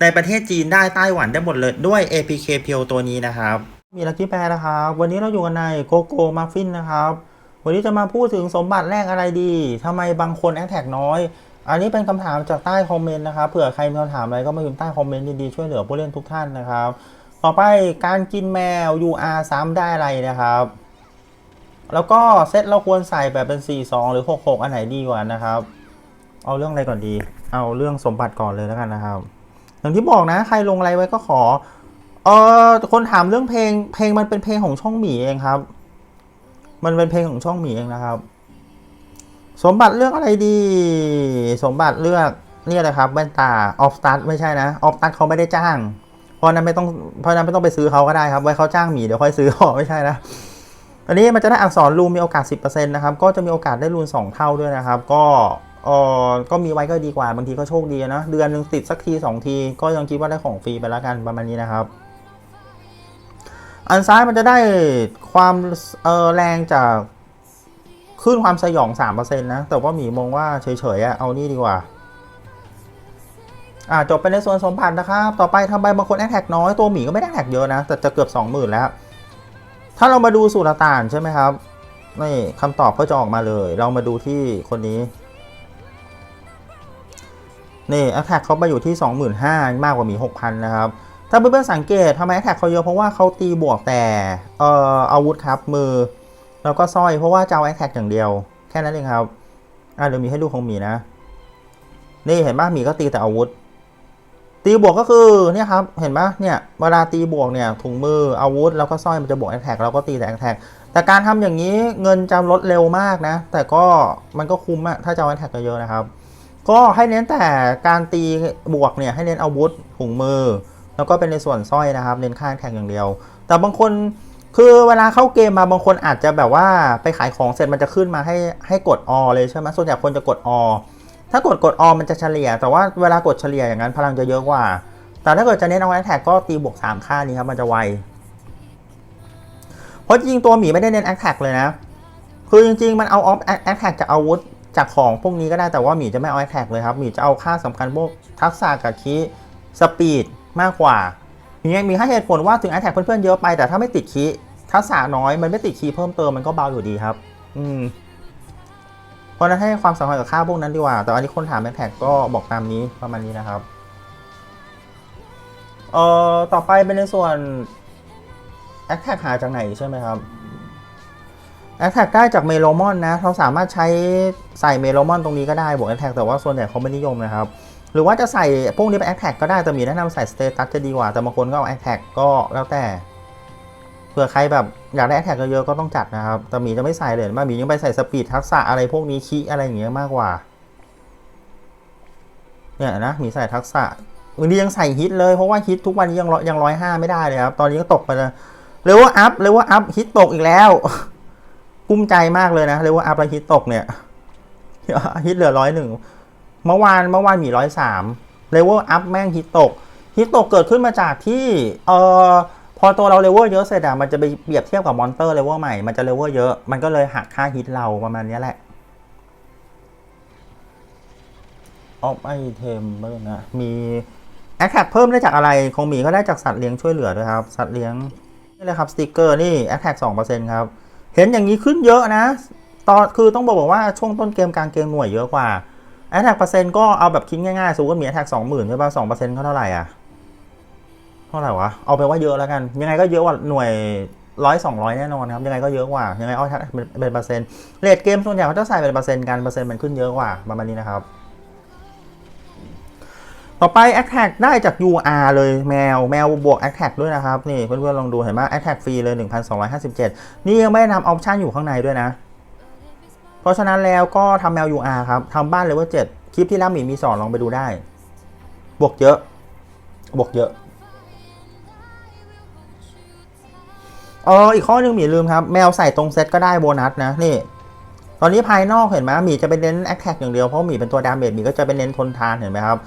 ในประเทศจีนได้ไต้หวันได้หมดเลยด้วย APK เพียวตัวนี้นะครับ มีลักกี้แปรนะครับ วันนี้เราอยู่กันในโกโก้มัฟฟินนะครับ วันนี้จะมาพูดถึงสมบัติแรกอะไรดีทำไมบางคนแอคแท็กน้อย อันนี้เป็นคำถามจากใต้คอมเมนต์นะครับเผื่อใครมีคำถามอะไรก็มาพิมพ์ใต้คอมเมนต์ดีๆช่วยเหลือผู้เล่นทุกท่านนะครับ ต่อไปการกินแมว UR ซ้ำได้อะไรนะครับ แล้วก็เซตเราควรใส่แบบเป็น 4 2 หรือ 6 6 อันไหนดีกว่านะครับ เอาเรื่องอะไรก่อนดี เอาเรื่องสมบัติก่อนเลยแล้วกันนะครับ อย่างที่บอกนะ ใครลงอะไรไว้ก็ขอ เออคนถามเรื่องเพลง เพลงมันเป็นเพลงของช่องหมีเองครับ มันเป็นเพลงของช่องหมีเองนะครับ สมบัติเลือกอะไรดี สมบัติเลือกเนี่ยเลยครับแว่นตาออฟตัดไม่ใช่นะออฟตัดเขาไม่ได้จ้าง เพราะนั้นไม่ต้องเพราะนั้นไม่ต้องไปซื้อเขาก็ได้ครับ ไว้เขาจ้างหมีเดี๋ยวค่อยซื้ออ๋อไม่ใช่นะอันนี้มันจะได้อักษรรูนมีโอกาส 10%นะครับ ก็จะมีโอกาสได้รูน2เท่าด้วยนะครับ ก็ ออก็มีไว้ก็ดีกว่า บางทีก็โชคดีนะ เดือนหนึ่งติดสักที 2 ที ก็ยังคิดว่าได้ของฟรีไปแล้วกันประมาณนี้นะครับ อันซ้ายมันจะได้ความเออแรงจากคลื่นความสยอง 3%นะ แต่ว่าหมีมองว่าเฉยๆเอานี่ดีกว่าอ่าจบไปในส่วนสมบัตินะครับ ต่อไปทำไมบางคนแอคแท็กน้อยตัวหมีก็ไม่ได้แอคแท็กเยอะนะ แต่จะเกือบ 20,000 แล้ว ถ้าเรามาดูสูตรต่างใช่ไหมครับนี่คำตอบก็จะออกมาเลย เรามาดูที่คนนี้ นี่แอคแท็กเขาไปอยู่ที่ 25,000 มากกว่ามี 6,000 นะครับ ถ้าเพื่อนๆสังเกตทำไมแอคแท็กเขาเยอะเพราะว่าเขาตีบวกแต่เอ่ออาวุธครับมือ แล้วก็สร้อยเพราะว่าจะเอาแอคแท็กอย่างเดียว แค่นั้นเองครับ อะเดี๋ยวมีให้ดูของมีนะ นี่เห็นป่ะหมีก็ตีแต่อาวุธ ตีบวกก็คือเนี่ยครับเห็นปะเนี่ยเวลาตีบวกเนี่ยถุงมืออาวุธแล้วก็สร้อยมันจะบวกแอคแท็กเราก็ตีแต่แอคแท็กแต่การทำอย่างนี้เงินจะลดเร็วมากนะ แต่ก็มันก็คุ้มอะถ้าจะเอาแอคแท็กเยอะนะครับ ก็ให้เน้นแต่การตีบวกเนี่ยให้เน้นอาวุธถุงมือ แล้วก็เป็นในส่วนสร้อยนะครับ เน้นค่าแท็กอย่างเดียว แต่บางคนคือเวลาเข้าเกมมาบางคนอาจจะแบบว่าไปขายของเสร็จมันจะขึ้นมาให้ให้กดอเลยใช่ไหมส่วนใหญ่คนจะกดอถ้ากดกดอมันจะเฉลี่ย แต่ว่าเวลากดเฉลี่ยอย่างนั้นพลังจะเยอะกว่า แต่ถ้าเกิดจะเน้นเอาแอคแทกก็ตีบวก3ค่านี้ครับมันจะไวเพราะจริงตัวหมีไม่ได้เน้นแอคแทกเลยนะคือจริงๆมันเอาออฟแอคแทกจากอาวุธ จากของพวกนี้ก็ได้แต่ว่าหมีจะไม่เอาแอแท็กเลยครับหมีจะเอาค่าสำคัญพวกทักษะกับคีสปีดมากกว่ามีมีให้เหตุผลว่าถึงแอแท็กเพื่อนๆเยอะไปแต่ถ้าไม่ติดคีทักษะน้อยมันไม่ติดคีเพิ่มเติมมันก็เบาอยู่ดีครับ อืมเพราะนั้นให้ความสำคัญกับค่าพวกนั้นดีกว่า แต่อันนี้คนถามแอแท็กก็บอกตามนี้ประมาณนี้นะครับเอ่อต่อไปเป็นในส่วนแอคแท็กหาจากไหนใช่ไหมครับ แอคแท็กได้จากเมโลมอนนะเราสามารถใช้ใส่เมโลมอนตรงนี้ก็ได้บวกแอคแท็กแต่ว่าส่วนใหญ่เขาไม่นิยมนะครับ หรือว่าจะใส่พวกนี้เป็นแอคแท็กก็ได้แต่มีแนะนำใส่สเตตัสจะดีกว่า แต่บางคนก็เอาแอคแท็กก็แล้วแต่เผื่อใครแบบอยากได้แอคแท็กเยอะๆก็ต้องจัดนะครับ แต่หมีจะไม่ใส่เลยมาหมียังไปใส่สปีดทักษะอะไรพวกนี้คีอะไรอย่างเงี้ยมากกว่า เนี่ยนะหมีใส่ทักษะบางทียังใส่ฮิตเลยเพราะว่าฮิตทุกวันนี้ยังร้อยยังร้อยห้าไม่ได้เลยครับ ตอนนี้ก็ตกไปเลยเรียกว่าอัพเรียกว่าอัพฮิตตกอีกแล้ว กุ้มใจมากเลยนะเรียกว่าอัพแล้วฮิตตกเนี่ยฮิตเหลือร้อยหนึ่งเมื่อวานเมื่อวานมีร้อยสามเลเวลอัพแม่งฮิตตกฮิตตกเกิดขึ้นมาจากที่เอ่อพอตัวเราเลเวลเยอะเสร็จอะมันจะไปเปรียบเทียบกับมอนเตอร์เลเวลใหม่มันจะเลเวลเยอะมันก็เลยหักค่าฮิตเราประมาณนี้แหละออฟไอเทมเบ้างนะมีแอคแท็กเพิ่มได้จากอะไรของมีก็ได้จากสัตว์เลี้ยงช่วยเหลือด้วยครับ สัตว์เลี้ยงนี่เลยครับสติกเกอร์นี่แอคแท็กสองเปอร์เซ็นต์ครับ เห็นอย่างนี้ขึ้นเยอะนะตอนคือต้องบอกว่าช่วงต้นเกมกลางเกมหน่วยเยอะกว่าแอคแทกเปอร์เซ็นต์ก็เอาแบบคิดง่ายๆสมมติมีแอคแทกสองหมื่นใช่ป่ะสองเปอร์เซ็นต์เขาเท่าไหร่อะ เท่าไหร่วะ เอาไปว่าเยอะแล้วกัน ยังไงก็เยอะกว่าหน่วยร้อยสองร้อยแน่นอนครับ ยังไงก็เยอะกว่า ยังไงเอาเป็นเป็นเปอร์เซ็นต์เรทเกมส่วนใหญ่เขาจะใส่เป็นเปอร์เซ็นต์กัน เปอร์เซ็นต์มันขึ้นเยอะกว่าประมาณนี้นะครับ ต่อไป Attack ได้จาก UR เลยแมวแมวบวก Attack ด้วยนะครับ นี่เพื่อนๆลองดูเห็นไหม Attack ฟรีเลย 1,257 นี่ยังไม่ได้นำออปชันอยู่ข้างในด้วยนะ เพราะฉะนั้นแล้วก็ทำแมว UR ครับทำบ้านเลเวล7คลิปที่แล้วหมีมีสอนลองไปดูได้ บวกเยอะ บวกเยอะอ๋ออีกข้อหนึงหมีลืมครับ แมวใส่ตรงเซตก็ได้โบนัสนะนี่ตอนนี้ภายนอกเห็นไหมหมีจะเป็นเน้นแอคแท็กอย่างเดียวเพราะหมีเป็นตัวดาเมจหมีก็จะเป็นเน้นทนทานเห็นไหมครับ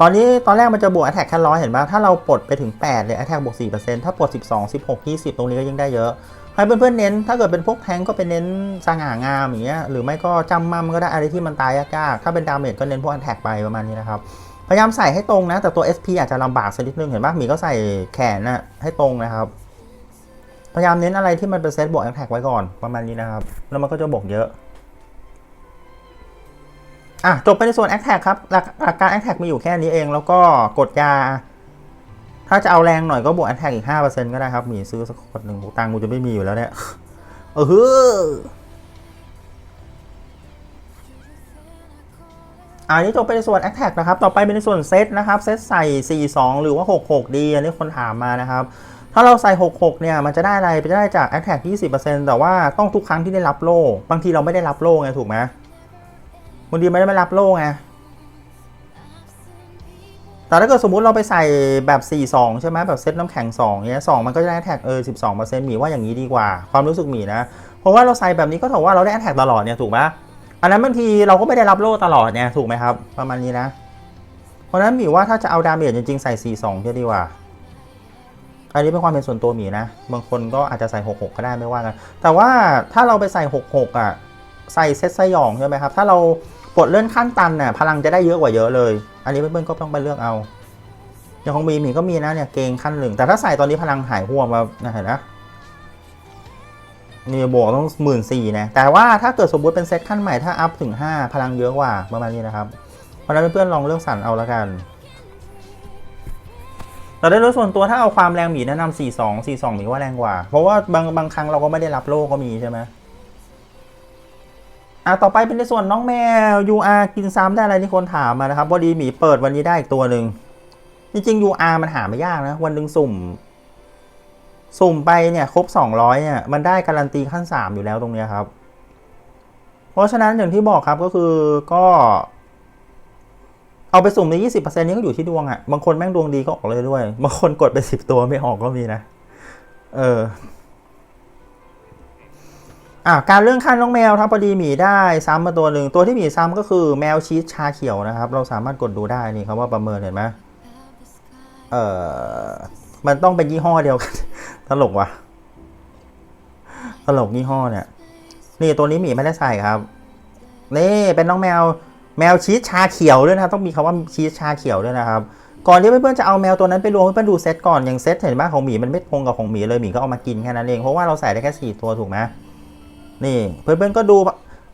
ตอนนี้ตอนแรกมันจะบวกแอ t แทกแค่ร้อยเห็นไหมถ้าเราปลดไปถึง 8 เลยแอ t แทกบวก 4%ถ้าปลด 12 16 20 ตรงนี้ก็ยิ่งได้เยอะ ให้เพื่อนๆเน้น ถ้าเกิดเป็นพวกแทงก์ก็เป็นเน้นสง่างามอย่างเงี้ย หรือไม่ก็จำมั่มก็ได้อะไรที่มันตายยากๆ ถ้าเป็นดาเมจก็เน้นพวกแอ t แทกไปประมาณนี้นะครับ พยายามใส่ให้ตรงนะ แต่ตัว SP อาจจะลำบากสักนิดนึง เห็นปะหมีก็ใส่แขนนะให้ตรงนะครับ พยายามเน้นอะไรที่มันเป็นเซตบวกแอ t แทกไว้ก่อนประมาณนี้นะครับ แล้วมันก็จะบวกเยอะ อะจบไปในส่วน a อ t แทกครับหลักหลักการ a อ t แทกมีอยู่แค่นี้เอง แล้วก็กดยา ถ้าจะเอาแรงหน่อยก็บวก a อ t แทกอีก 5%ก็ได้ครับ มีซื้อสักคนหนึ่งตังค์กูจะไม่มีอยู่แล้วเนี่ยเออฮืออันนี้จบไปในส่วน a อ t แทกนะครับ ต่อไปเป็นในส่วนเซตนะครับ เซตใส่ 42 หรือว่า 66 ดี อันนี้คนถามมานะครับ ถ้าเราใส่ 66 เนี่ย มันจะได้อะไร จะได้จาก a อ t แทก20%แต่ว่าต้องทุกครั้งที่ได้รับโล่ บางทีเราไม่ได้รับโล่ไง ถูกไหม บางทีไม่ได้ไม่รับโล่ไงแต่ถ้าเกิดสมมุติเราไปใส่แบบ 4-2 ใช่ไหมแบบเซตน้ำแข็ง2เนี้ย2มันก็จะได้แท็กเออ12%หมีว่าอย่างนี้ดีกว่า ความรู้สึกหมีนะ เพราะว่าเราใส่แบบนี้ก็ถือว่าเราได้แท็กตลอดเนี่ยถูกไหมอันนั้นบางทีเราก็ไม่ได้รับโล่ตลอดเนี่ยถูกไหมครับ ประมาณนี้นะ เพราะฉะนั้นหมีว่าถ้าจะเอาดาเมจจริงๆใส่ 4-2จะดีกว่า อันนี้เป็นความเป็นส่วนตัวหมีนะ บางคนก็อาจจะใส่ 66 ก็ได้ไม่ว่ากัน แต่ว่าถ้าเราไปใส่ 66อะใส่เซตสยองใช่ไหมครับ ถ้าเรา ปลดเลื่อนขั้นตันเนี่ยพลังจะได้เยอะกว่าเยอะเลย อันนี้เพื่อนๆก็ต้องไปเลือกเอา อย่างของมีมีก็มีนะเนี่ยเกงขั้นหนึ่งแต่ถ้าใส่ตอนนี้พลังหายห่วงมานะเห็นนะนี่บวกต้องหมื่นสี่นะแต่ว่าถ้าเกิดสมมติเป็นเซตขั้นใหม่ถ้าอัพถึง 5 พลังเยอะกว่าประมาณนี้นะครับเพราะนั้นเพื่อนๆลองเลือกสรรเอาละกันแต่โดยส่วนตัวถ้าเอาความแรงหมีแนะนำ42 42หมีว่าแรงกว่า เพราะว่าบางบางครั้งเราก็ไม่ได้รับโล่ก็มีใช่ไหม อะต่อไปเป็นในส่วนน้องแมว UR กินซ้ำได้อะไรที่คนถามมานะครับพอดีหมีเปิดวันนี้ได้อีกตัวหนึ่งจริงๆ UR มันหาไม่ยากนะ วันหนึ่งสุ่ม สุ่มไปเนี่ยครบ 200เนี่ยมันได้การันตีขั้น 3 อยู่แล้วตรงเนี้ยครับ เพราะฉะนั้นอย่างที่บอกครับก็คือก็เอาไปสุ่มใน 20%นี้ก็อยู่ที่ดวงอะ่ะ บางคนแม่งดวงดีก็ออกเลยด้วย บางคนกดไป 10 ตัวไม่ออกก็มีนะ เออ อะการเรื่องขั้นน้องแมวครับพอดีหมีได้ซ้ำมาตัวหนึ่งตัวที่หมีซ้ำก็คือแมวชีสชาเขียวนะครับ เราสามารถกดดูได้นี่ครับว่าประเมินเห็นไหมเออมันต้องเป็นยี่ห้อเดียวกันตลกว่ะตลกยี่ห้อเนี่ย นี่ตัวนี้หมีไม่ได้ใส่ครับนี่เป็นน้องแมวแมวชีสชาเขียวด้วยนะต้องมีคำว่าชีสชาเขียวด้วยนะครับก่อนที่เพื่อนๆจะเอาแมวตัวนั้นไปรวมเพื่อนๆดูเซตก่อนอย่างเซตเห็นไหมของหมีมันไม่ตรงกับของหมีเลยหมีก็เอามากินแค่นั้นเองเพราะว่าเราใส่ได้แค่สี่ตัวถูกไหม นี่เพื่อนๆก็ดู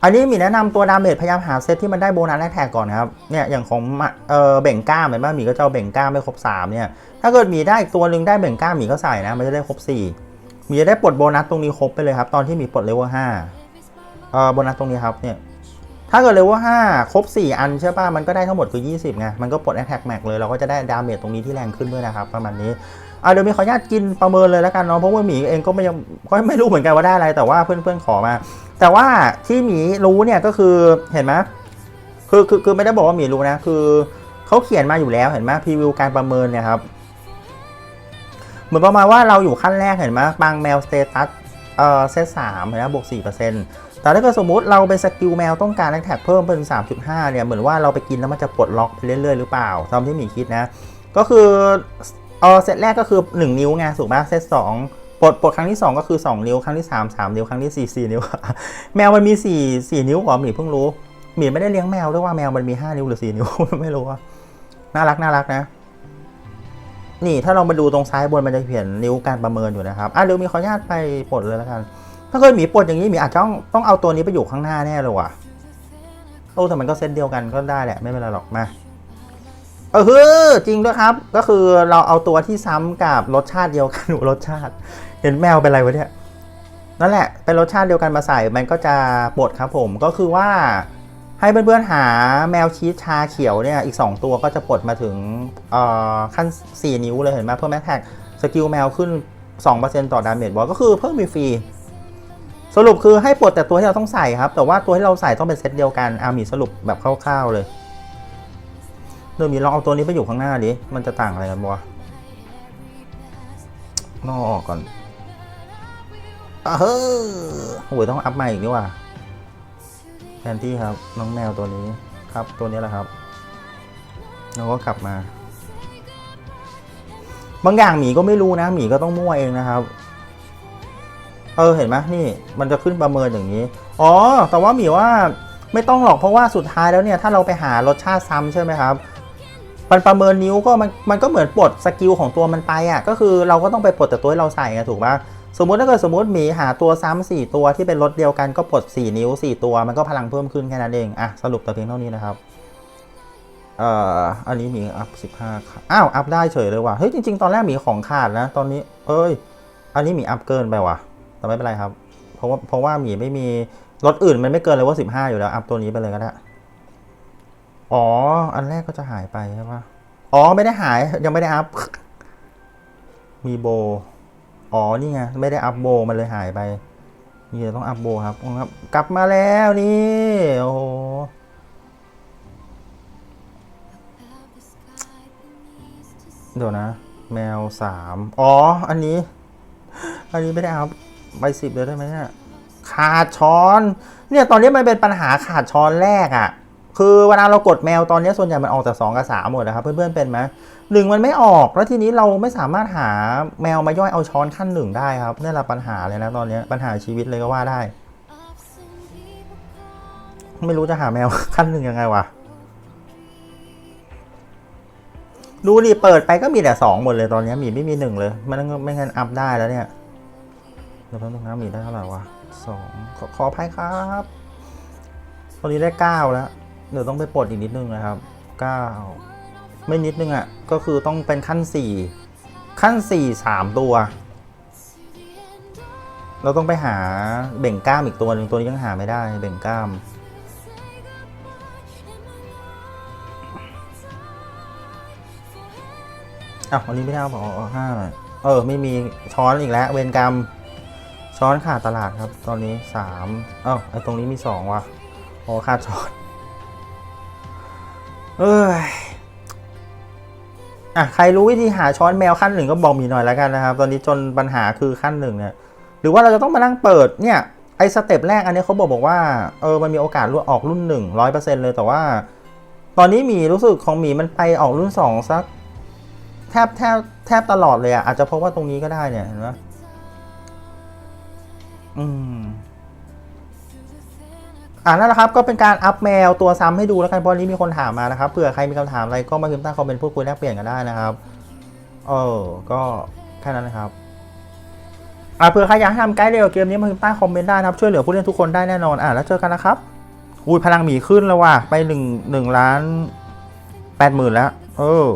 อันนี้มีแนะนำตัวดาเมจพยายามหาเซตที่มันได้โบนัสแรกแท็กก่อนครับเนี่ยอย่างของเออเบ่งกล้ามเห็นไหมหมีก็จะเอาเบ่งกล้ามไม่ครบ3เนี่ยถ้าเกิดมีได้อีกตัวหนึ่งได้เบ่งกล้ามหมีก็ใส่นะมันจะได้ครบ4มีจะได้ปลดโบนัสตรงนี้ครบไปเลยครับตอนที่มีปลดเลเวล5เออโบนัสตรงนี้ครับเนี่ยถ้าเกิดเลเวล5ครบ 4 อันใช่ป่ะมันก็ได้ทั้งหมดคือ 20ไงมันก็ปลดแอ t แท็กแม็กเลยเราก็จะได้ดาเมจตรงนี้ที่แรงขึ้นด้วยนะครับประมาณนี้ อะเดี๋ยวมีขออนุญาตกินประเมินเลยแล้วกันเนาะเพราะว่าหมีเองก็ไม่ยังก็ไม่รู้เหมือนกันว่าได้อะไร แต่ว่าเพื่อนๆขอมา แต่ว่าที่หมีรู้เนี่ยก็คือเห็นไหมคือคือคือไม่ได้บอกว่าหมีรู้นะ คือเขาเขียนมาอยู่แล้วเห็นไหมพรีวิวการประเมินเนี่ยครับเหมือนประมาณว่าเราอยู่ขั้นแรกเห็นไหมบางแมวสเตตัสเอ่อเซตสามเห็นไหมบวกสี่เปอร์เซ็นต์แต่ถ้าเกิดสมมติเราเป็นสกิลแมวต้องการแท็กเพิ่มเป็น 3.5 เนี่ย เหมือนว่าเราไปกินแล้วมันจะปลดล็อกไปเรื่อยๆ หรือเปล่าตามที่หมีคิดนะ ก็คือ เออเซตแรกก็คือ 1 นิ้วไงถูกไหมเซต2ปลดปลดครั้งที่ 2 ก็คือ 2 นิ้ว ครั้งที่ 3 3 นิ้ว ครั้งที่ 4 4 นิ้ว แมวมันมี 4 4 นิ้วกว่าหมีเพิ่งรู้หมีไม่ได้เลี้ยงแมวด้วยว่าแมวมันมี 5 นิ้วหรือ 4 นิ้ว ไม่รู้ว่าน่ารักน่ารักนะ นี่ถ้าเรามาดูตรงซ้ายบนมันจะเขียนนิ้วการประเมินอยู่นะครับ อะเดี๋ยวมีขออนุญาตไปปลดเลยแล้วกัน ถ้าเกิดหมีปลดอย่างนี้หมีอาจจะต้องต้องเอาตัวนี้ไปอยู่ข้างหน้าแน่เลยว่ะโอ้แต่มันก็เซตเดียวกันก็ได้แหละไม่เป็นไรหรอกมา เออจริงด้วยครับ ก็คือเราเอาตัวที่ซ้ำกับรสชาติเดียวกันหนูรสชาติ เห็นแมวเป็นไรวะเนี่ยนั่นแหละเป็นรสชาติเดียวกันมาใส่มันก็จะปลดครับผมก็คือว่าให้เพื่อนๆหาแมวชีสชาเขียวเนี่ยอีก 2 ตัวก็จะปลดมาถึงขั้น 4 นิ้วเลยเห็นไหมเพิ่มแม็กแท็กสกิลแมวขึ้น 2%ต่อดาเมจบอลก็คือเพิ่มฟรีสรุปคือให้ปลดแต่ตัวที่เราต้องใส่ครับ แต่ว่าตัวที่เราใส่ต้องเป็นเซตเดียวกันอามีสรุปแบบคร่าวๆเลย เดี๋ยวมีลองเอาตัวนี้ไปอยู่ข้างหน้าดิ มันจะต่างอะไรกันบ้างนอกออกก่อนอะเฮ้อโอ้ยต้องอัพใหม่อีกนี่ว่าแทนที่ครับ น้องแมวตัวนี้ครับตัวนี้แหละครับแล้วก็กลับมา บางอย่างหมีก็ไม่รู้นะหมีก็ต้องมั่วเองนะครับ เออเห็นไหมนี่ มันจะขึ้นประเมินอย่างนี้ อ๋อ แต่ว่าหมีว่าไม่ต้องหรอกเพราะว่าสุดท้ายแล้วเนี่ย ถ้าเราไปหารสชาติซ้ำใช่ไหมครับ มันประเมินนิ้วก็มันมันก็เหมือนปลดสกิลของตัวมันไปอะก็คือเราก็ต้องไปปลดแต่ตัวเราใส่ไงถูกปะสมมุติถ้าเกิดสมมติหมีหาตัวซ้ำสี่ตัวที่เป็นรถเดียวกันก็ปลดสี่นิ้วสี่ตัวมันก็พลังเพิ่มขึ้นแค่นั้นเองอะสรุปแต่เพียงเท่านี้นะครับเอ่ออันนี้หมีอัพสิบห้าอ้าวอัพได้เฉยเลยว่ะเฮ้ยจริงๆตอนแรกหมีของขาดนะตอนนี้ เอ้ย อันนี้หมีอัพเกินไปว่ะแต่ไม่เป็นไรครับ เพราะว่าเพราะว่าหมีไม่มีรถอื่นมันไม่เกินเลยว่าสิบห้าอยู่แล้วอัพตัวนี้ไปเลยก็ได้ อ๋อ อันแรกก็จะหายไปใช่ปะอ๋อ ไม่ได้หาย ยังไม่ได้อัพ มีโบ อ๋อ นี่ไง ไม่ได้อัพโบ มันเลยหายไป นี่ต้องอัพโบครับครับ กลับมาแล้วนี่ โอ้โห เดี๋ยวนะ แมวสาม อ๋อ อันนี้ อันนี้ไม่ได้เอาใบสิบเลยได้ไหมเนี่ย ขาดช้อน เนี่ย ตอนนี้มันเป็นปัญหาขาดช้อนแรกอะ่ะ คือเวลาเรากดแมวตอนนี้ส่วนใหญ่มันออกจากสองกับสามหมดนะครับเพื่อนๆเป็นไหมหนึ่งมันไม่ออกแล้วทีนี้เราไม่สามารถหาแมวมาย่อยเอาช้อนขั้นหนึ่งได้ครับนี่แหละปัญหาเลยนะตอนนี้ปัญหาชีวิตเลยก็ว่าได้ ไม่รู้จะหาแมวขั้นหนึ่งยังไงวะดูดิเปิดไปก็มีแต่สองหมดเลยตอนนี้มีไม่มีหนึ่งเลยไม่งั้นไม่งั้นอัพได้แล้วเนี่ยเดี๋ยวแป๊บนึงนะมีได้เท่าไหร่วะสองขขออภัยครับตอนนี้ได้เก้าแล้ว เดี๋ยวต้องไปปลดอีกนิดนึงนะครับเก้าไม่นิดนึงอะ ก็คือต้องเป็นขั้นสี่ขั้นสี่สามตัว เราต้องไปหาเบ่งกล้ามอีกตัวหนึ่งตัวนี้ยังหาไม่ได้เบ่งกล้ามอ้าววันนี้ไม่ได้เอาบอกห้าหน่อยเออ ไม่มีช้อนอีกแล้ว เวรกรรม ช้อนขาดตลาดครับ ตอนนี้สามเอ้าไอตรงนี้มีสองว่ะอ๋อขาดช้อน เอ้ยอะใครรู้วิธีหาช้อนแมวขั้นหนึ่งก็บอกมีหน่อยแล้วกันนะครับ ตอนนี้จนปัญหาคือขั้นหนึ่งเนี่ยหรือว่าเราจะต้องมานั่งเปิดเนี่ยไอสเต็ปแรกอันนี้เขาบอกบอกว่าเออมันมีโอกาสรุ่นออกรุ่นหนึ่งร้อยเปอร์เซ็นต์เลยแต่ว่า ตอนนี้มีรู้สึกของมีมันไปออกรุ่นสองสัก แทบแทบแทบตลอดเลยอะอาจจะเพราะว่าตรงนี้ก็ได้เนี่ยเห็นไหมอืม อ่านั่นแหละครับก็เป็นการอัพแมวตัวซ้ำให้ดูแล้วกันเพราะนี้มีคนถามมานะครับเผื่อใครมีคำถามอะไรก็มาพิมพ์ใต้คอมเมนต์พูดคุยแลกเปลี่ยนกันได้นะครับเออก็แค่นั้นนะครับอ่าเผื่อใครอยากให้ทำไกด์เร็วเกมนี้มาพิมพ์ใต้คอมเมนต์ได้นะครับช่วยเหลือผู้เล่นทุกคนได้แน่นอนอ่าแล้วเจอกันนะครับอุ้ยพลังหมีขึ้นแล้วว่ะไปหนึ่งหนึ่งล้านแปดหมื่นแล้วเออ